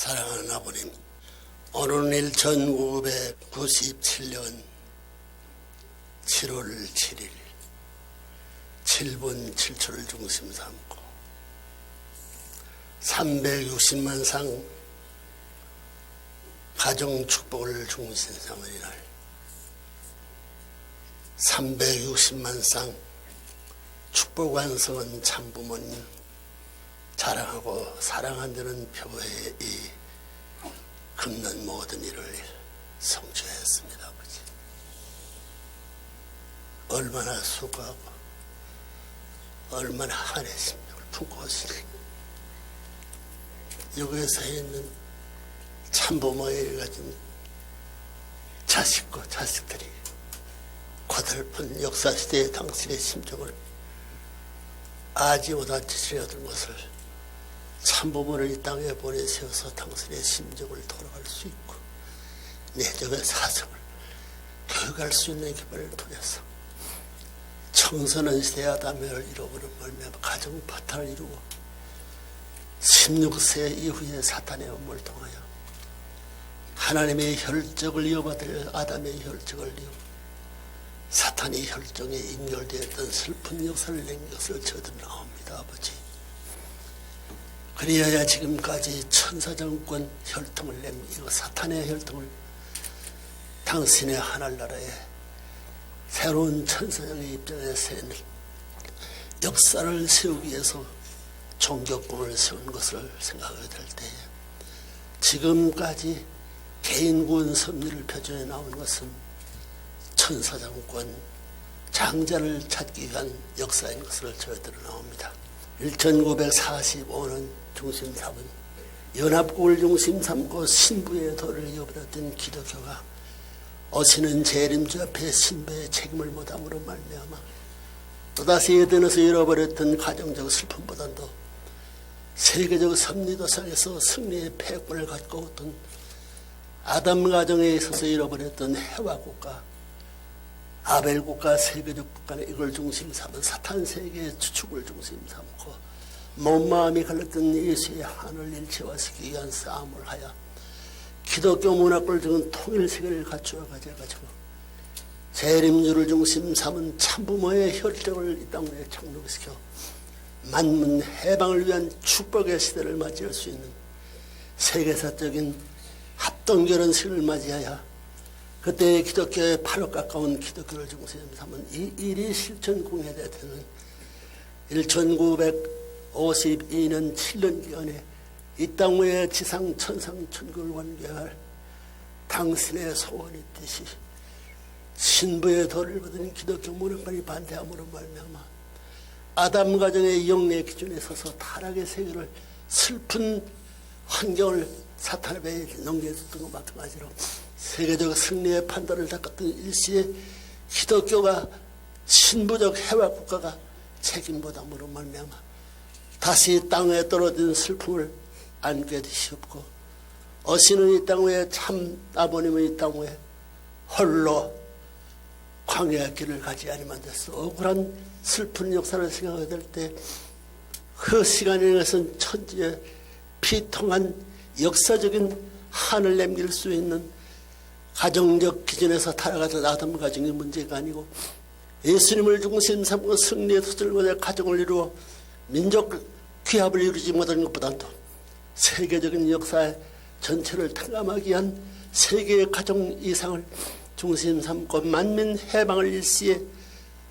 사랑하는 아버님, 오늘은 1997년 7월 7일 7분 7초를 중심 삼고 360만 상 가정 축복을 중심 삼은 이날 360만 상 축복 완성은 참부모님 자랑하고 사랑한다는 표에 이 금는 모든 일을 성취했습니다, 아버지. 얼마나 수고하고 얼마나 한의 심령을 품고 오시니 여기에서 있는 참부모에 가진 자식과 자식들이 고달픈 역사시대의 당신의 심정을 아지 못한 지시려 얻은 것을 참부모를 이 땅에 보내셔서 당신의 심정을 돌아갈 수 있고 내적의 사정을 교육할 수 있는 기회를 통해서 청소년 시대 아담을 이루고는 멀며 가정 파탄을 이루고 16세 이후에 사탄의 업무를 통하여 하나님의 혈적을 이어받을 아담의 혈적을 이어 사탄의 혈정에 인결되었던 슬픈 역사를 남긴 것을 저들 나옵니다, 아버지. 그리하여 지금까지 천사정권 혈통을 남기고 사탄의 혈통을 당신의 하늘나라에 새로운 천사장의 입장에 세는 역사를 세우기 위해서 종교권을 세운 것을 생각하게 될 때에 지금까지 개인군 섭리를 표준해 나온 것은 천사장권 장자를 찾기 위한 역사인 것을 저희들은 나옵니다. 1945년 중심 삼은 연합국을 중심 삼고 신부의 도를 이어버렸던 기독교가 어시는 재림주 앞에 신부의 책임을 못함으로 말미암아 또다시 에덴에서 잃어버렸던 가정적 슬픔보다도 세계적 섭리도상에서 승리의 패권을 갖고 있던 아담 가정에 있어서 잃어버렸던 해와 국가 아벨 국가 세계적 국가는 이걸 중심 삼은 사탄 세계의 주축을 중심 삼고 몸 마음이 갈랐던 예수의 하늘 일체와 세기 위한 싸움을 하여 기독교 문화권을 등은 통일 세계를 갖추어 가져가지고 재림주를 중심 삼은 참부모의 혈정을 이 땅에 착록시켜 만문 해방을 위한 축복의 시대를 맞이할 수 있는 세계사적인 합동 결혼식을 맞이하여 그때 기독교의 바로 가까운 기독교를 중심 삼은 이 일이 실천 공회되는 1952년 7년 기간에 이 땅 위에 지상 천상 천국을 완결할 당신의 소원이 뜻이 신부의 도를 받은 기독교 문화관이 반대함으로 말미암아 아담 가정의 영내 기준에 서서 타락의 세계를 슬픈 환경을 사탄의 배에 넘겨줬던 것 마찬가지로 세계적 승리의 판단을 닦았던 일시에 기독교가 신부적 해와 국가가 책임보담으로 말미암아 다시 땅에 떨어진 슬픔을 안게 되시옵고 어시는 이땅 위에 참 아버님은 이땅 위에 홀로 광야의 길을 가지 아니만 돼서 억울한 슬픈 역사를 생각하게 될 때 그 시간에 것은 천지의 피통한 역사적인 한을 남길 수 있는 가정적 기준에서 타락하던 아담 가정의 문제가 아니고 예수님을 중심 삼고 승리의 소설과 가정을 이루어 민족 귀합을 이루지 못한 것보다도 세계적인 역사의 전체를 탕감하기 위한 세계의 가정 이상을 중심 삼고 만민 해방을 일시에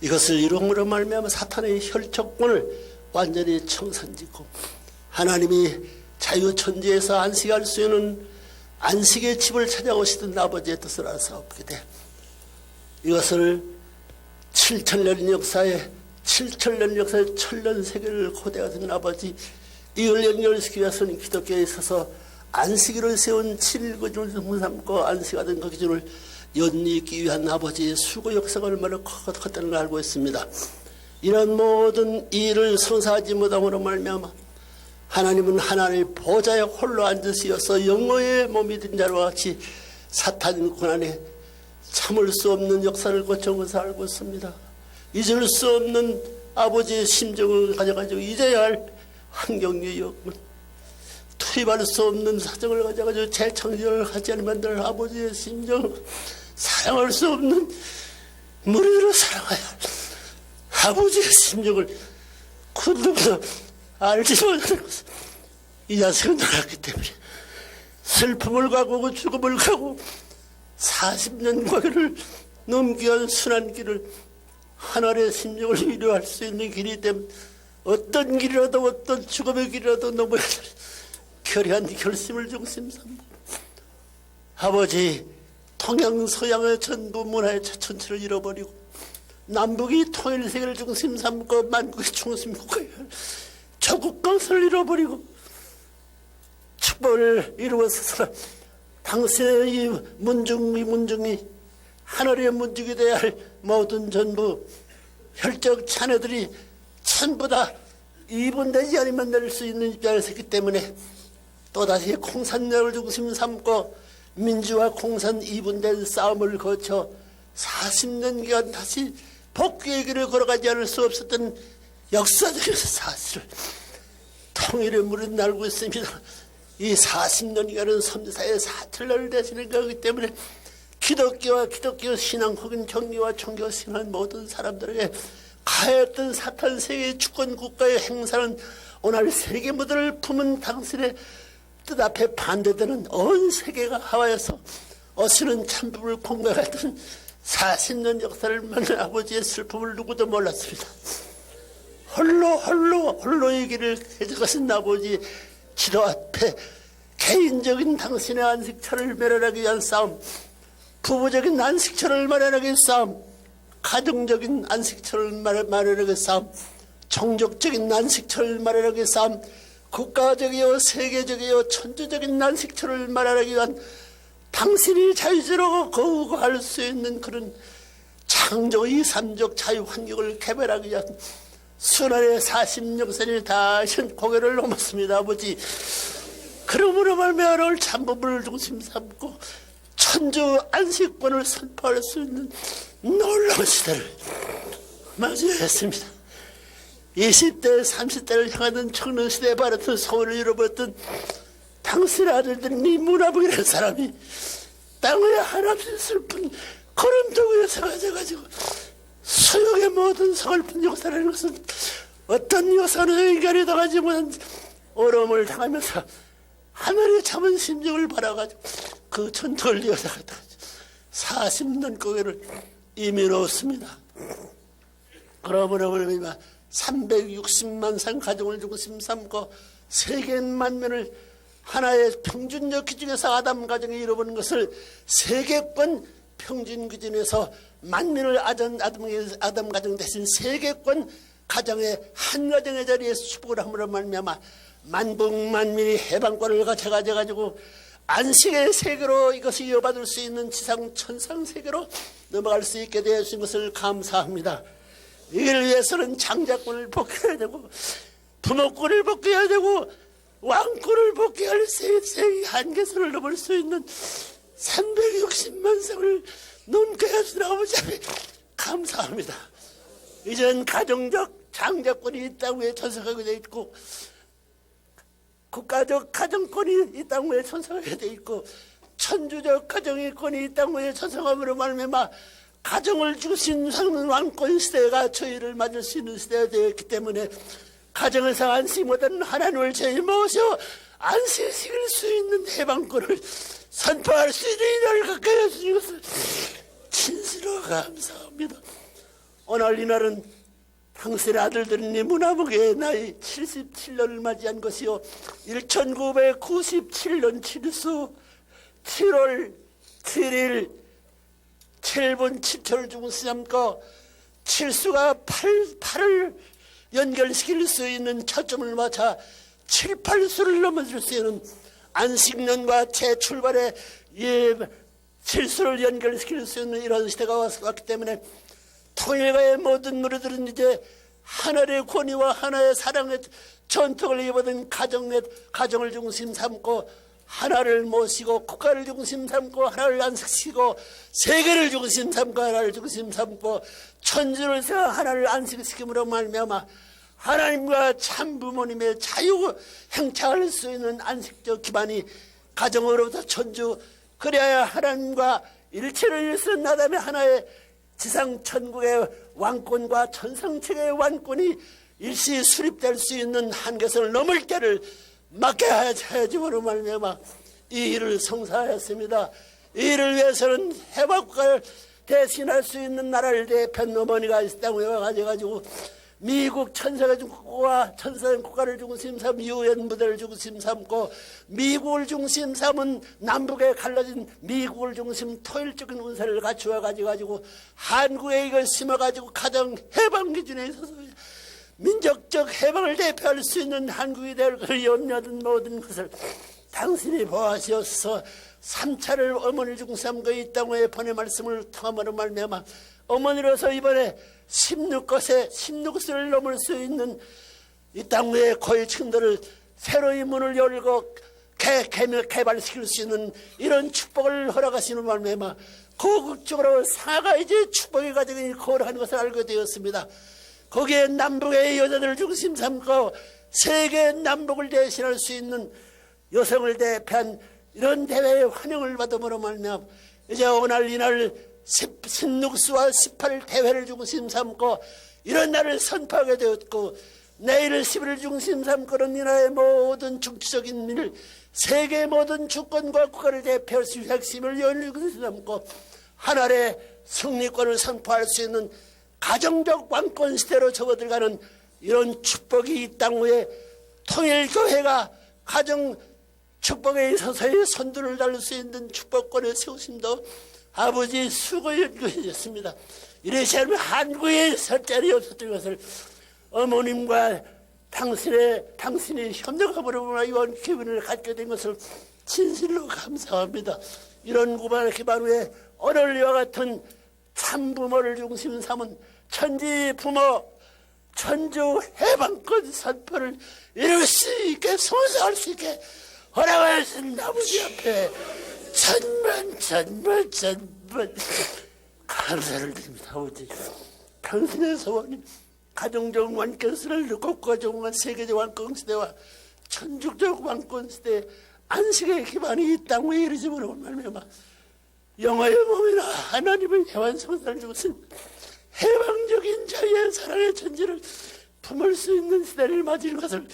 이것을 이rum으로 말미암아 사탄의 혈척권을 완전히 청산짓고 하나님이 자유천지에서 안식할 수 있는 안식의 집을 찾아오시던 아버지의 뜻을 알아서옵게 돼. 이것을 7천년 역사에 7천년 역사의 천년 세계를 고대하던 아버지 이걸 연결시키기 위해서는 기독교에 있어서 안식일을 세운 7일 기준을 삼고 안식하던 그 기준을 연리기 위한 아버지의 수고 역사가 얼마나 컸다는 걸 알고 있습니다. 이런 모든 일을 성사하지 못함으로 말미암아 하나님은 하나님의 보좌에 홀로 앉으시어서 영어의 몸이 된 자와 같이 사탄 고난에 참을 수 없는 역사를 것을 알고 있습니다. 잊을 수 없는 아버지의 심정을 가져가지고 잊어야 할 환경의 역문 수입할 수 없는 사정을 가져가지고 재창조를 하지 않으면 늘 아버지의 심정 사랑할 수 없는 무리로 사랑하여 아버지의 심정을 군동도 알지 못하는 것을. 이 자식은 놀았기 때문에 슬픔을 가고 죽음을 가고 40년 과거를 넘겨온 순한 길을 하늘의 심정을 위로할 수 있는 길이 되면 어떤 길이라도 어떤 죽음의 길이라도 넘어야 될 결의한 결심을 중심 삼고 아버지 동양 서양의 전부 문화의 전체를 잃어버리고 남북이 통일 세계를 중심 삼고 만국의 중심 국가에 조국 건설을 잃어버리고 축복을 이루어서 당신의 이 문중이 문중이 하늘의 문중이 되어야 할 모든 전부 혈적 자녀들이 전부 다 이분되지 않으면 낼 수 있는 입장에 섰기 때문에 또다시 공산력을 중심 삼고 민주화 공산 이분된 싸움을 거쳐 40년간 다시 복귀의 길을 걸어가지 않을 수 없었던 역사적인 사실을 통일의 물은 날고 있습니다. 이 40년이라는 섬사의 사틀날 되시는 거기 때문에 기독교와 기독교 신앙 혹은 종교와 종교 신앙 모든 사람들에게 가했던 사탄 세계 주권 국가의 행사는 오늘 세계 무대를 품은 당신의 뜻 앞에 반대되는 온 세계가 하와에서 어시는 참부를 공격했던 40년 역사를 만난 아버지의 슬픔을 누구도 몰랐습니다. 홀로 홀로 홀로의 길을 개적하신 아버지 지도 앞에 개인적인 당신의 안식처를 마련하기 위한 싸움 부부적인 안식처를 마련하기 위한 싸움 가정적인 안식처를 마련- 마련하기 위한 싸움 종족적인 안식처를 마련하기 위한 싸움 국가적이요 세계적이요 천주적인 안식처를 마련하기 위한 당신이 자유스러워 거우할 수 있는 그런 창조의 삼적 자유 환경을 개발하기 위한 순환의 40년선을 다하신 고개를 넘었습니다 아버지. 그러므로 말미암아 참법을 중심 삼고 천주 안식권을 선포할 수 있는 놀라운 시대를 맞이했습니다. 20대 30대를 향하던 청년 시대에 바랐던 소원을 잃어버렸던 당신의 아들들이 문화복이라는 사람이 땅에 한없이 슬픈 걸음도 위에 서 가져가지고 수용의 모든 서글픈 역사라는 것은 어떤 역사는 인간이 당하지 못한 어려움을 당하면서 하늘의 참은 심정을 바라가지고 그 전투를 이어나갔다 40년 고개를 이미 놓습니다. 그러므로 우리가 360만 상 가정을 중심 삼고 세계 만 면을 하나의 평균적 기준에서 아담 가정이 이루어보는 것을 세계권 평균 기준에서 만민을 아담, 아담, 가정 대신 세계권 가정의 한 가정의 자리에 수복을 함으로 말미암아 만국 만민이 해방권을 가져가져 가지고 안식의 세계로 이것을 이어받을 수 있는 지상 천상 세계로 넘어갈 수 있게 되신 것을 감사합니다. 이를 위해서는 장자권을 복해야 되고 부모권을 복해야 되고 왕권을 복해할 세세의 한계선을 넘을 수 있는 360만 성을 하신 아버지 감사합니다. 이젠 가정적 장자권이 이땅 위에 전석하게 돼 있고 국가적 가정권이 이땅 위에 전석하게 돼 있고 천주적 가정의 권이 이땅 위에 전석함으로 말미암아 가정을 주신 왕권 시대가 저희를 맞을 수 있는 시대가 되었기 때문에 가정에서 안식 못하는 하나님을 저희 모셔 안식시킬 수 있는 해방권을 선포할 수 있는 이날을 가까이 해주신 것을 진실로 감사합니다. 오늘 이날은 당신의 아들들은 이 문화복의 나이 77년을 맞이한 것이요 1997년 칠수 7월 7일 7분 7초를 주고 삼고 칠수가 8, 8을 연결시킬 수 있는 초점을 맞춰 7, 8수를 넘어질 수 있는 안식년과 재출발의 예, 칠수를 연결시킬 수 있는 이런 시대가 왔- 왔기 때문에 통일가의 모든 노래들은 이제 하나의 권위와 하나의 사랑의 전통을 입어든 가정의 가정을 중심 삼고 하나를 모시고 국가를 중심 삼고 하나를 안식시키고 세계를 중심 삼고 하나를 중심 삼고 천주를 세워 하나를 안식시킴으로 말미암아 하나님과 참 부모님의 자유 행차할 수 있는 안식적 기반이 가정으로부터 천주 그래야 하나님과 일체를 일쓰는 나담의 하나의 지상 천국의 왕권과 천상 책의 왕권이 일시 수립될 수 있는 한계선을 넘을 때를 맞게 하여짐으로 말미암아 이 일을 성사하였습니다. 이 일을 위해서는 해방국가를 대신할 수 있는 나라를 대표한 어머니가 이 땅에 와가지고 미국 천사가 국가와 천사의 국가를 중심 삼 유엔 무대를 중심 삼고 미국을 중심 삼은 남북에 갈라진 미국을 중심 토일적인 운세를 갖추어 가지고 한국에 이걸 심어 가지고 가정 해방 기준에 있어서 민족적 해방을 대표할 수 있는 한국이 될 그 염려든 모든 것을 당신이 보아시어서 삼차를 어머니 중삼고 이 땅에 번의 말씀을 통함으로 말미암아 어머니로서 이번에 16곳에 16곳을 넘을 수 있는 이 땅의 고위층들을 새로이 문을 열고 개, 개, 개발시킬 수 있는 이런 축복을 허락하시는 말미암아 고국적으로 사가 이제 축복의 과정이 거하는 것을 알게 되었습니다. 거기에 남북의 여자들을 중심 삼고 세계 남북을 대신할 수 있는 여성을 대표한 이런 대회에 환영을 받음으로 말미암아 이제 오늘 이날 16수와 18 대회를 중심 삼고 이런 날을 선포하게 되었고 내일 11일 중심 삼고는 이 나라의 모든 중추적인 일을 세계 모든 주권과 국가를 대표할 수 있는 핵심을 열리고 삼고 하나의 승리권을 선포할 수 있는 가정적 왕권 시대로 접어들어가는 이런 축복이 이 땅 위에 통일교회가 가정 축복에 있어서의 선두를 달릴 수 있는 축복권을 세우심도 아버지 수고해 주셨습니다. 이래시 하면 한국에 설 자리 없었던 것을 어머님과 당신의 당신이 협력함으로 이런 기분을 갖게 된 것을 진실로 감사합니다. 이런 구반 기반 후에 오늘 이와 같은 참 부모를 중심 삼은 천지 부모 천주 해방권 선포를 이룰 수 있게 성사할 수 있게 허락하신 아버지 앞에. 천만 천만 천만. 감사를 드립니다 아버지. 당신의 소원이 가정적 완권세를 국가적 완 세계적 완권 시대와 천주적 완권 시대 안식의 기반이 이 땅에 이르지므로 말미암아 영화의 몸이나 하나님의 해완 성사를 주신 해방적인 자유의 사랑의 천지를 품을 수 있는 시대를 맞을 것을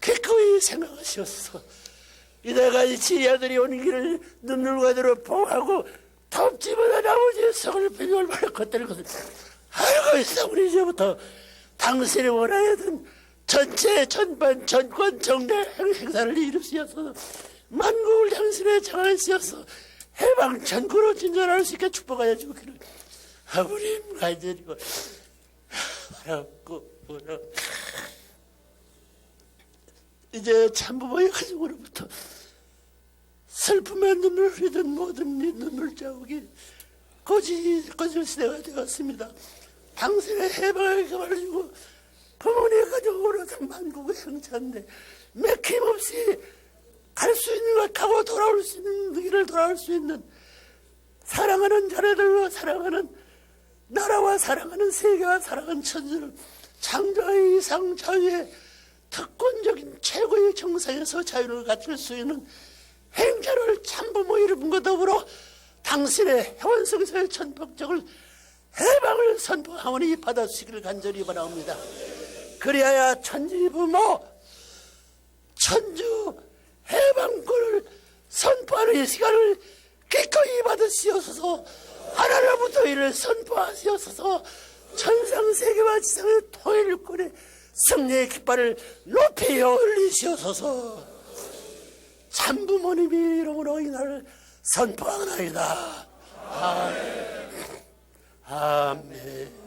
기꺼이 생각하시옵소서 이다가 이 지혜들이 오는 길을 눈물과 들어 보하고 덥지보다 아버지의 성을 비교를 말할 것들 것을 알고 있사오니 이제부터 당신이 원하였던 전체 전반 전권 정례 행사를 이루시어서 만국을 당신의 장하시어서 해방 전구로 진전할 수 있게 축복하여 주기를. 아버님 바라고 보라 이제 참부모의 가정으로부터 슬픔의 눈물 흘리던 모든 이 눈물 자국이 거짓 거짓 시대가 되었습니다. 당신의 해방을 가지고 부모님 가정으로서 만국의 형차인데 맥힘없이 갈 수 있는 걸 가고 돌아올 수 있는 그 길을 돌아올 수 있는 사랑하는 자녀들과 사랑하는 나라와 사랑하는 세계와 사랑하는 천지를 창조의 이상 자유의 특권적인 최고의 정상에서 자유를 갖출 수 있는 행자를 참부모 이름과 더불어 당신의 해원성사의 천박적을 해방을 선포하오니 받아주시기를 간절히 바라옵니다. 그리하여 천지부모 천주 해방권을 선포하는 이 시간을 기꺼이 받으시옵소서. 하나님부터 이를 선포하시옵소서. 천상세계와 지상의 통일권의 승리의 깃발을 높이 올리시옵소서 산부모님이 이름으로 이날 선포하나이다. 아멘. 아멘.